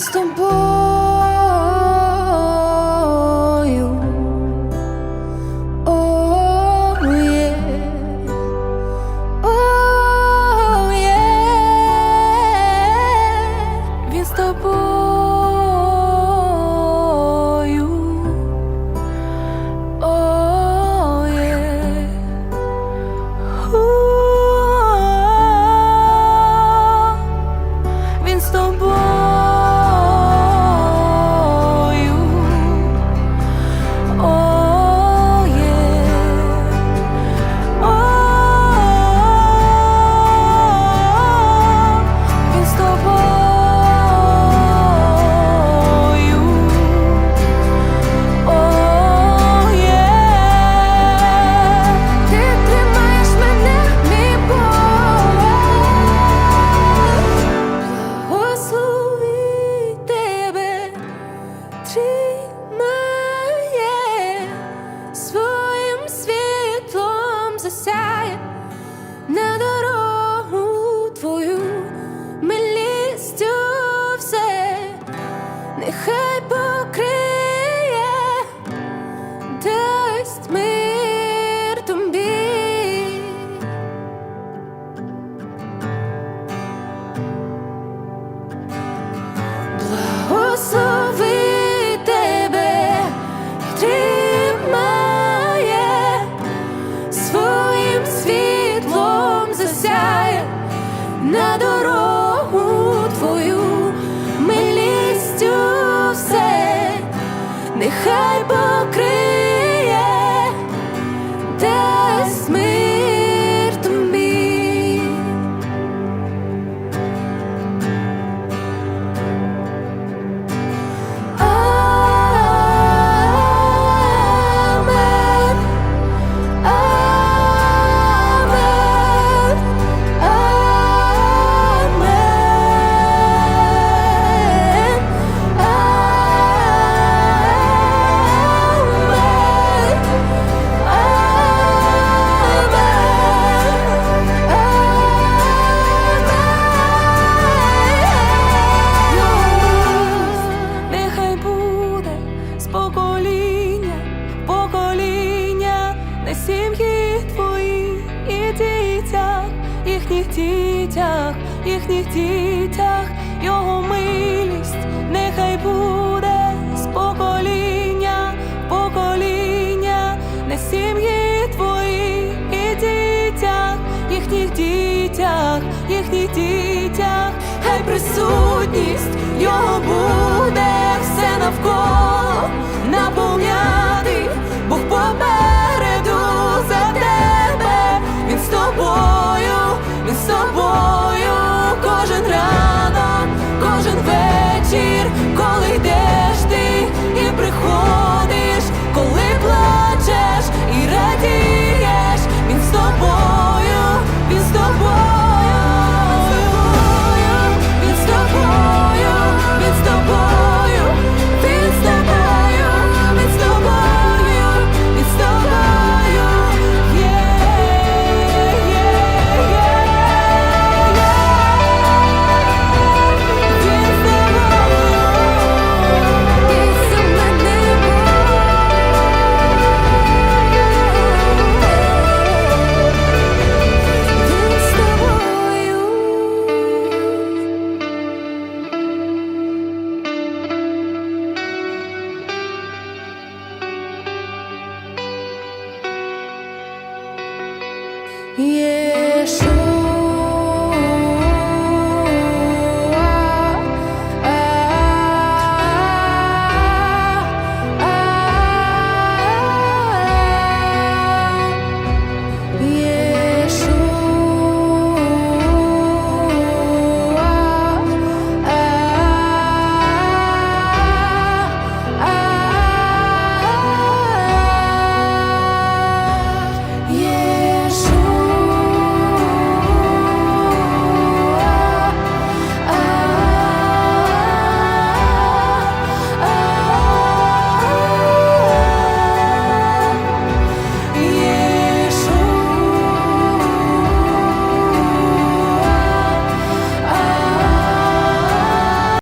Istanbul Jesus. Дорогу твою милістю все, нехай покриє, десь мир покоління, покоління на сім'ї твої і дітях, їхніх дітях, їхніх дітях, його милість, нехай буде з покоління, покоління на сім'ї твої і дітях, їхніх дітях, їхніх дітях, хай присутність його буде. кожен раз.